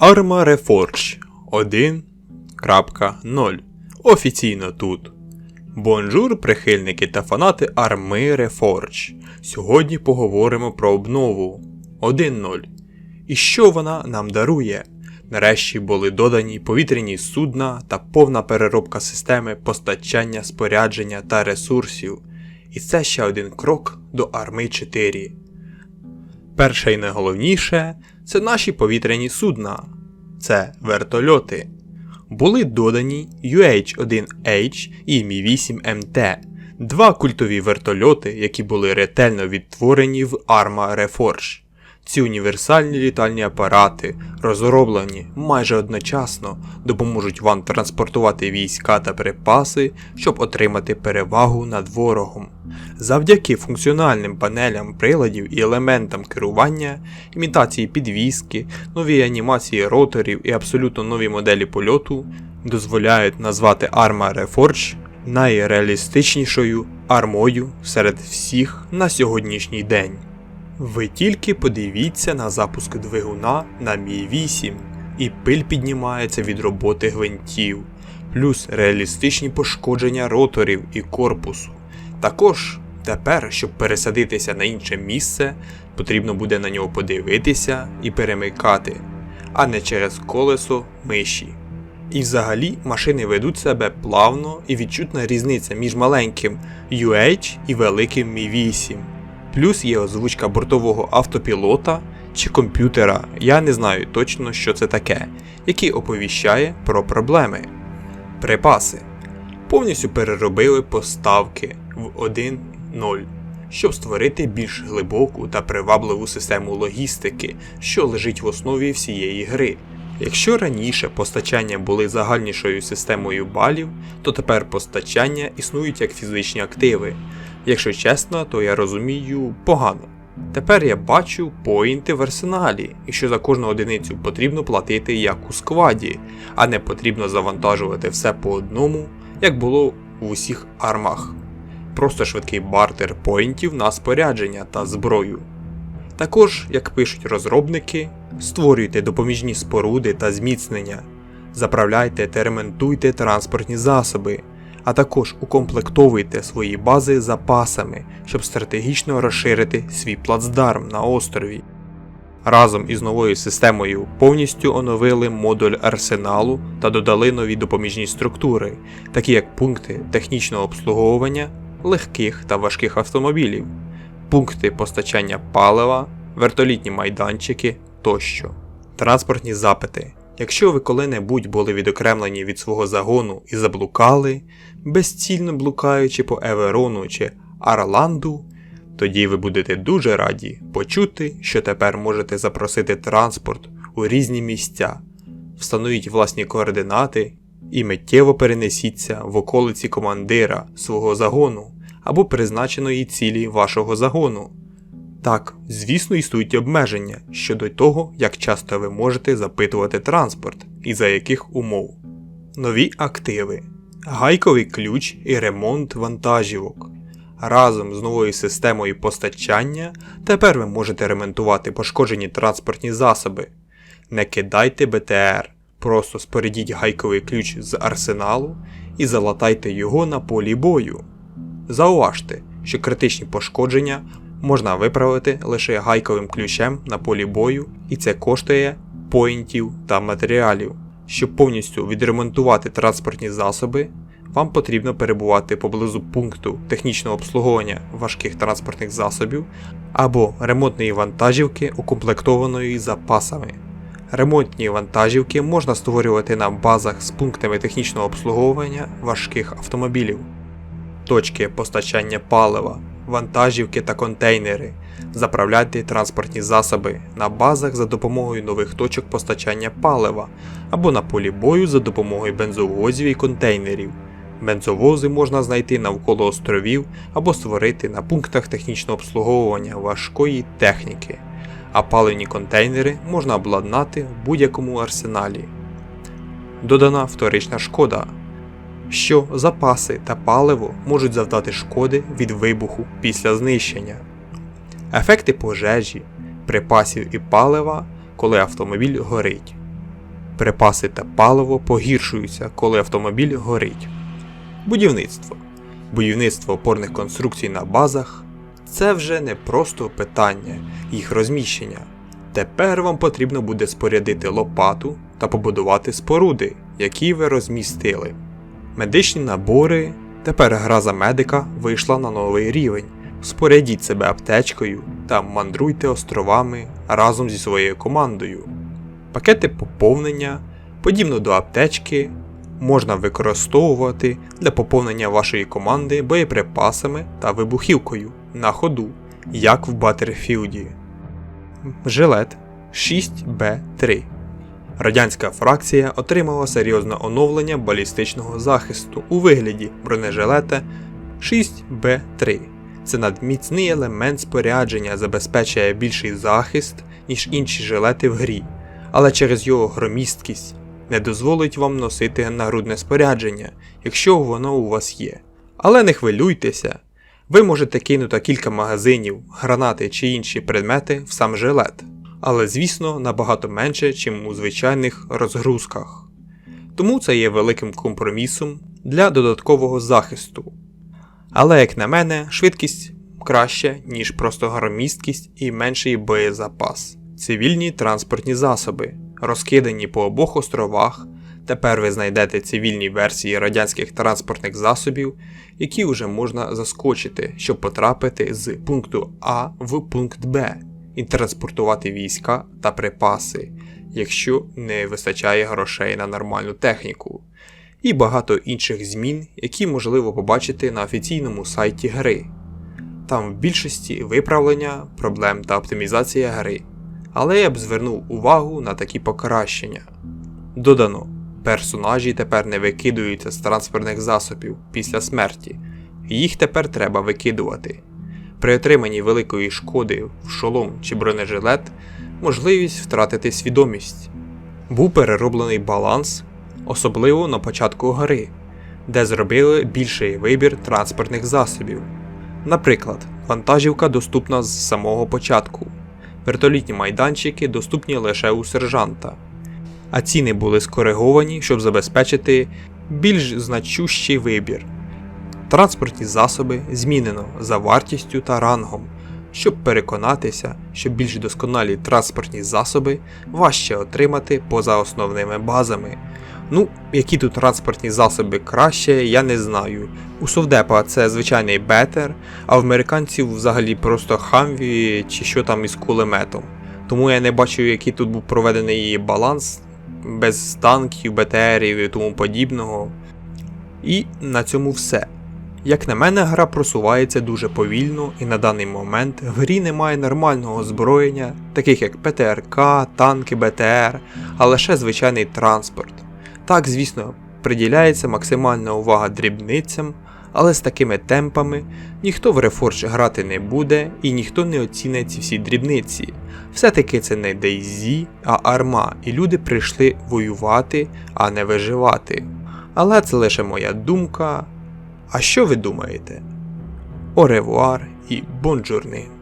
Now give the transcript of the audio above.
Arma Reforge 1.0 Офіційно тут. Бонжур, прихильники та фанати арми Reforge. Сьогодні поговоримо про обнову 1.0. І що вона нам дарує? Нарешті були додані повітряні судна та повна переробка системи постачання спорядження та ресурсів. І це ще один крок до арми 4. Перше і найголовніше це наші повітряні судна. Це вертольоти. Були додані UH-1H і Mi-8MT, два культові вертольоти, які були ретельно відтворені в Arma Reforge. Ці універсальні літальні апарати, розроблені майже одночасно, допоможуть вам транспортувати війська та припаси, щоб отримати перевагу над ворогом. Завдяки функціональним панелям приладів і елементам керування, імітації підвіски, новій анімації роторів і абсолютно нові моделі польоту дозволяють назвати Arma Reforge найреалістичнішою армою серед всіх на сьогоднішній день. Ви тільки подивіться на запуск двигуна на Мі 8, і пиль піднімається від роботи гвинтів, плюс реалістичні пошкодження роторів і корпусу. Також тепер, щоб пересадитися на інше місце, потрібно буде на нього подивитися і перемикати, а не через колесо миші. І взагалі машини ведуть себе плавно і відчутна різниця між маленьким UH і великим Mi 8. Плюс є озвучка бортового автопілота чи комп'ютера, я не знаю точно, що це таке, який оповіщає про проблеми. Припаси. Повністю переробили поставки в 1.0, щоб створити більш глибоку та привабливу систему логістики, що лежить в основі всієї гри. Якщо раніше постачання були загальнішою системою балів, то тепер постачання існують як фізичні активи. Якщо чесно, то я розумію погано. Тепер я бачу поінти в арсеналі, і що за кожну одиницю потрібно платити як у складі, а не потрібно завантажувати все по одному, як було в усіх армах. Просто швидкий бартер поінтів на спорядження та зброю. Також, як пишуть розробники, створюйте допоміжні споруди та зміцнення, заправляйте та ремонтуйте транспортні засоби, а також укомплектовуйте свої бази запасами, щоб стратегічно розширити свій плацдарм на острові. Разом із новою системою повністю оновили модуль арсеналу та додали нові допоміжні структури, такі як пункти технічного обслуговування легких та важких автомобілів, пункти постачання палива, вертолітні майданчики тощо. Транспортні запити. Якщо ви коли-небудь були відокремлені від свого загону і заблукали, безцільно блукаючи по Еверону чи Арланду, тоді ви будете дуже раді почути, що тепер можете запросити транспорт у різні місця, встановіть власні координати і миттєво перенесіться в околиці командира свого загону або призначеної цілі вашого загону. Так, звісно, існують обмеження щодо того, як часто ви можете запитувати транспорт і за яких умов. Нові активи, гайковий ключ і ремонт вантажівок. Разом з новою системою постачання тепер ви можете ремонтувати пошкоджені транспортні засоби. Не кидайте БТР, просто спорядіть гайковий ключ з арсеналу і залатайте його на полі бою. Зауважте, що критичні пошкодження можна виправити лише гайковим ключем на полі бою, і це коштує поінтів та матеріалів. Щоб повністю відремонтувати транспортні засоби, вам потрібно перебувати поблизу пункту технічного обслуговування важких транспортних засобів або ремонтної вантажівки, укомплектованої запасами. Ремонтні вантажівки можна створювати на базах з пунктами технічного обслуговування важких автомобілів, точки постачання палива, вантажівки та контейнери, заправляти транспортні засоби на базах за допомогою нових точок постачання палива або на полі бою за допомогою бензовозів і контейнерів. Бензовози можна знайти навколо островів або створити на пунктах технічного обслуговування важкої техніки, а паливні контейнери можна обладнати в будь-якому арсеналі. Додана вторична шкода, що запаси та паливо можуть завдати шкоди від вибуху після знищення. Ефекти пожежі, припасів і палива, коли автомобіль горить. Припаси та паливо погіршуються, коли автомобіль горить. Будівництво. Будівництво опорних конструкцій на базах це вже не просто питання їх розміщення. Тепер вам потрібно буде спорядити лопату та побудувати споруди, які ви розмістили. Медичні набори. Тепер гра за медика вийшла на новий рівень. Спорядіть себе аптечкою та мандруйте островами разом зі своєю командою. Пакети поповнення, подібно до аптечки, можна використовувати для поповнення вашої команди боєприпасами та вибухівкою на ходу, як в Баттерфілді. Жилет 6Б3 Радянська фракція отримала серйозне оновлення балістичного захисту у вигляді бронежилета 6Б3. Це надміцний елемент спорядження забезпечує більший захист, ніж інші жилети в грі, але через його громісткість не дозволить вам носити нагрудне спорядження, якщо воно у вас є. Але не хвилюйтеся, ви можете кинути кілька магазинів, гранати чи інші предмети в сам жилет, але звісно набагато менше, чим у звичайних розгрузках. Тому це є великим компромісом для додаткового захисту. Але, як на мене, швидкість краще, ніж просто громісткість і менший боєзапас. Цивільні транспортні засоби, розкидані по обох островах. Тепер ви знайдете цивільні версії радянських транспортних засобів, які вже можна заскочити, щоб потрапити з пункту А в пункт Б і транспортувати війська та припаси, якщо не вистачає грошей на нормальну техніку, і багато інших змін, які можливо побачити на офіційному сайті гри. Там в більшості виправлення проблем та оптимізація гри. Але я б звернув увагу на такі покращення. Додано, персонажі тепер не викидуються з транспортних засобів після смерті, їх тепер треба викидувати. При отриманні великої шкоди в шолом чи бронежилет можливість втратити свідомість. Був перероблений баланс, особливо на початку гри, де зробили більший вибір транспортних засобів. Наприклад, вантажівка доступна з самого початку, вертолітні майданчики доступні лише у сержанта, а ціни були скориговані, щоб забезпечити більш значущий вибір. Транспортні засоби змінено за вартістю та рангом, щоб переконатися, що більш досконалі транспортні засоби важче отримати поза основними базами. Ну, які тут транспортні засоби краще, я не знаю. У Совдепа це звичайний бетер, а в американців взагалі просто хамві чи що там із кулеметом. Тому я не бачу, який тут був проведений її баланс без танків, БТРів і тому подібного. І на цьому все. Як на мене, гра просувається дуже повільно, і на даний момент в грі немає нормального озброєння, таких як ПТРК, танки, БТР, а лише звичайний транспорт. Так, звісно, приділяється максимальна увага дрібницям, але з такими темпами ніхто в Reforge грати не буде і ніхто не оцінить ці всі дрібниці. Все-таки це не DayZ, а арма, і люди прийшли воювати, а не виживати. Але це лише моя думка. А що ви думаєте? Оревуар і бонжурни!